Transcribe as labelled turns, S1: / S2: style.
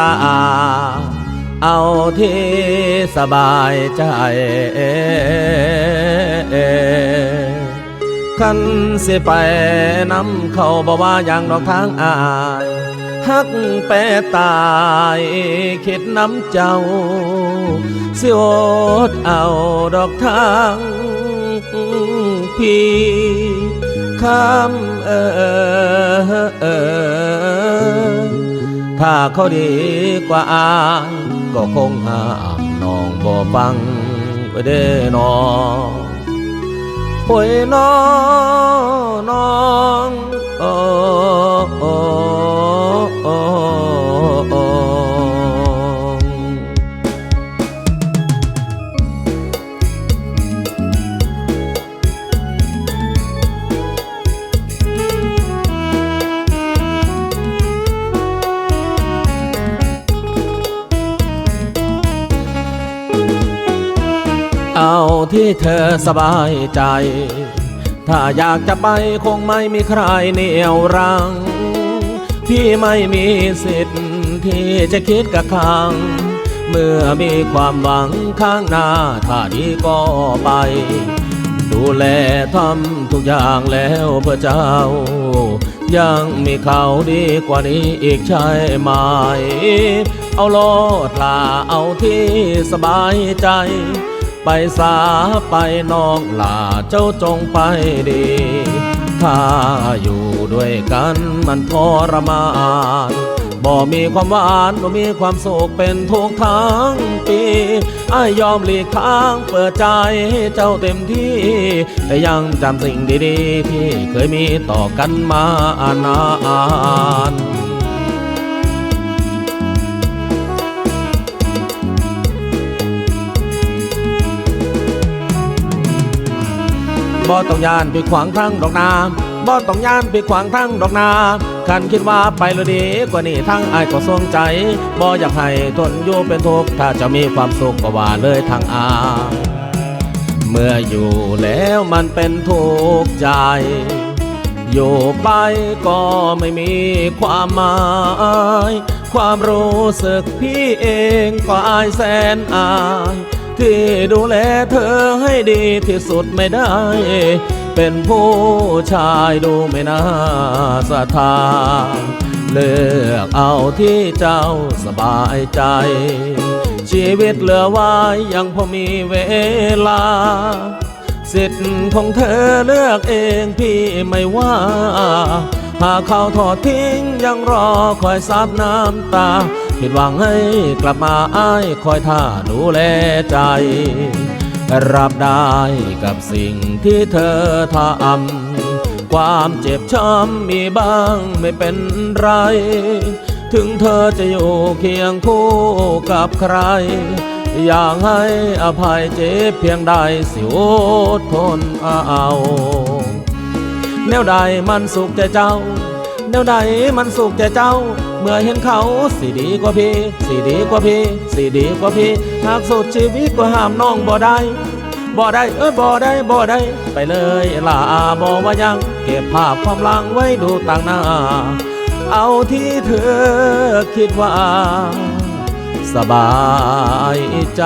S1: ลา เอาที่สบายใจคันสิไปน้ำเขาบอกว่าอย่างดอกทางอายฮักแปตายคิดน้ำเจ้า สิอดเอาดอกทางพี่คำเออ ถ้าเขาดีกว่าอายก็คงห้ามน้องบ่ฟังไปเด้อน้องโอ้ยน้องน้อง ที่เธอสบายใจ ถ้าอยากจะไปคงไม่มีใครเหนี่ยวรัง พี่ไม่มีสิทธิ์ที่จะคิดกับข้างเมื่อมีความหวังข้างหน้า ถ้าดีก็ไป ดูแลทำทุกอย่างแล้วเพื่อเจ้า ยังมีเขาดีกว่านี้อีกใช่ไหม เอาโลดลาเอาที่สบายใจ ไปสาไปน้องลาเจ้าจงไปดี ถ้าอยู่ด้วยกันมันทรมานบ่มีความหวานบ่มีความสุขเป็นทุกทั้งปีอายยอมหลีกทางเปิดใจให้เจ้าเต็มที่ แต่ยังจำสิ่งดีๆ ที่เคยมีต่อกันมานาน บ่ต้องยานไปขวางทางดอกนาบ่ต้องยานไปขวางทางดอกนาคันคิดว่าไปแล้วดีกว่านี้ทั้งอายก็ทรงใจบ่อยากให้ทนอยู่เป็นทุกข์ถ้าจะมีความสุขก็ว่าเลยทางอาเมื่ออยู่แล้วมันเป็นทุกข์ใจ อยู่ไปก็ไม่มีความหมาย ความรู้สึกพี่เองก็อายแสนอาย ที่ดูแลเธอให้ดีที่สุดไม่ได้ เป็นผู้ชายดูไม่น่าศรัทธาเลือกเอาที่เจ้าสบายใจ ชีวิตเหลือไว้ยังพอมีเวลา สิทธิ์ของเธอเลือกเองพี่ไม่ว่า หากเขาทอดทิ้งยังรอคอยซับน้ำตา ผิดหวังให้กลับมาอ้ายคอยท่าดูแลใจ รับได้กับสิ่งที่เธอทำความเจ็บช้ำมีบ้างไม่เป็นไร ถึงเธอจะอยู่เคียงคู่กับใคร อยากให้อภัยเจ็บเพียงใดสิอดทนเอาแนวใดมันสุขใจเจ้า แนวใดมันสุขใจเจ้า เมื่อเห็นเขาสิดีกว่าพี่สิดีกว่าพี่สิดีกว่าพี่หากสุดชีวิตก็ห้ามน้องบ่ได้บ่ได้เอ้ยบ่ได้บ่ได้ ไปเลยล่ะบ่ว่ายัง เก็บภาพความหลังไว้ดูต่างหน้า เอาที่เธอคิดว่า สบายใจ